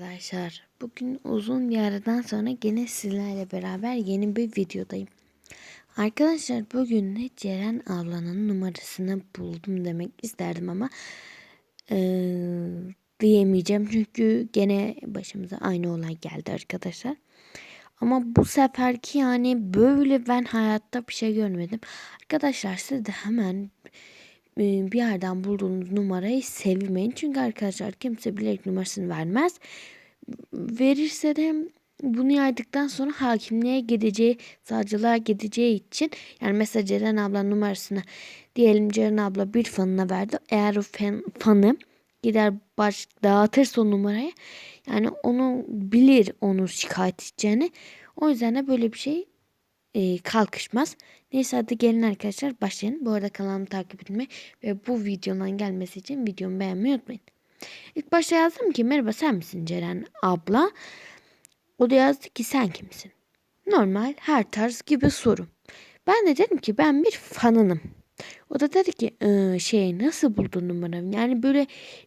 Arkadaşlar bugün uzun bir aradan sonra gene sizlerle beraber yeni bir videodayım. Arkadaşlar bugün de Ceren ablanın numarasını buldum demek isterdim ama eee, diyemeyeceğim çünkü gene başımıza aynı olay geldi arkadaşlar. Ama bu seferki yani böyle ben hayatta bir şey görmedim. Arkadaşlar siz de hemen e, bir yerden bulduğunuz numarayı sevilmeyin. Çünkü arkadaşlar kimse bilerek numarasını vermez. Verirse de bunu yaydıktan sonra hakimliğe gideceği, savcılığa gideceği için yani mesela Ceren ablanın numarasını diyelim Ceren abla bir fanına verdi. Eğer o fan, fanı gider baş dağıtırsa o numarayı yani onu bilir onu şikayet edeceğini. O yüzden de böyle bir şey e, kalkışmaz. Neyse hadi gelin arkadaşlar başlayın. Bu arada kanalımı takip etmeyi ve bu videonun gelmesi için videomu beğenmeyi unutmayın. İlk başta yazdım ki merhaba sen misin Ceren abla? O da yazdı ki sen kimsin? Normal her tarz gibi soru. Ben de dedim ki ben bir fanınım. O da dedi ki "Ee, şey nasıl buldun numaramı? Yani böyle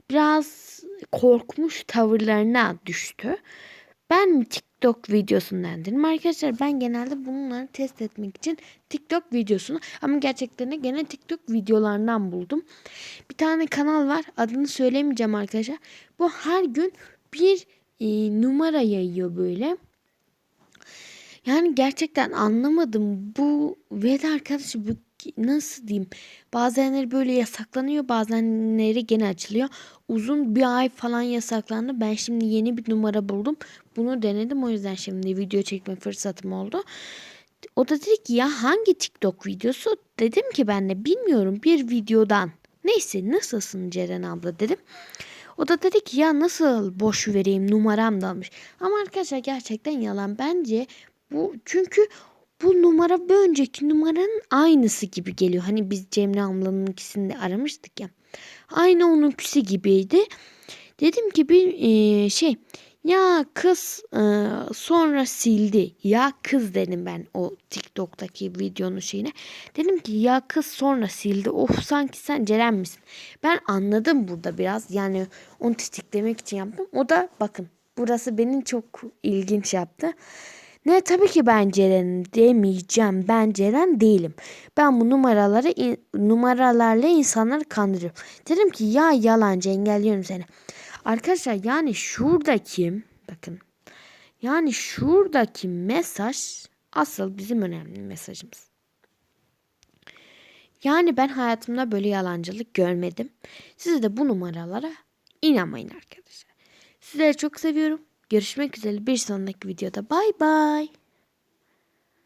biraz korkmuş tavırlarına düştü. Ben TikTok videosundan dedim. Arkadaşlar ben genelde bunları test etmek için TikTok videosunu ama gerçekten de gene TikTok videolarından buldum. Bir tane kanal var. Adını söylemeyeceğim arkadaşlar. Bu her gün bir e, numara yayıyor böyle. Yani gerçekten anlamadım. Bu ve de arkadaşlar bu nasıl diyeyim bazenleri böyle yasaklanıyor bazenleri gene açılıyor. Uzun bir ay falan yasaklandı. Ben şimdi yeni bir numara buldum. Bunu denedim o yüzden şimdi video çekme fırsatım oldu. O da dedi ki ya hangi TikTok videosu? Dedim ki ben de bilmiyorum bir videodan. Neyse nasılsın Ceren abla dedim. O da dedi ki ya nasıl boş vereyim numaram dalmış. Ama arkadaşlar gerçekten yalan. Bence bu çünkü bu numara bir önceki numaranın aynısı gibi geliyor. Hani biz Cemre ablanın ikisini de aramıştık ya. Aynı onunkisi gibiydi. Dedim ki bir e, şey ya kız e, sonra sildi. Ya kız dedim ben o TikTok'taki videonun şeyine. Dedim ki ya kız sonra sildi. Of sanki sen Ceren misin? Ben anladım burada biraz. Yani onu tetiklemek için yaptım. O da bakın burası beni çok ilginç yaptı. Ne tabii ki ben Ceren demeyeceğim. Ben Ceren değilim. Ben bu numaraları in- numaralarla insanları kandırıyorum. Dedim ki ya yalancı engelliyorum seni. Arkadaşlar yani şuradaki bakın yani şuradaki mesaj asıl bizim önemli mesajımız. Yani ben hayatımda böyle yalancılık görmedim. Siz de bu numaralara inanmayın arkadaşlar. Sizleri çok seviyorum. Görüşmek üzere bir sonraki videoda. Bay bay.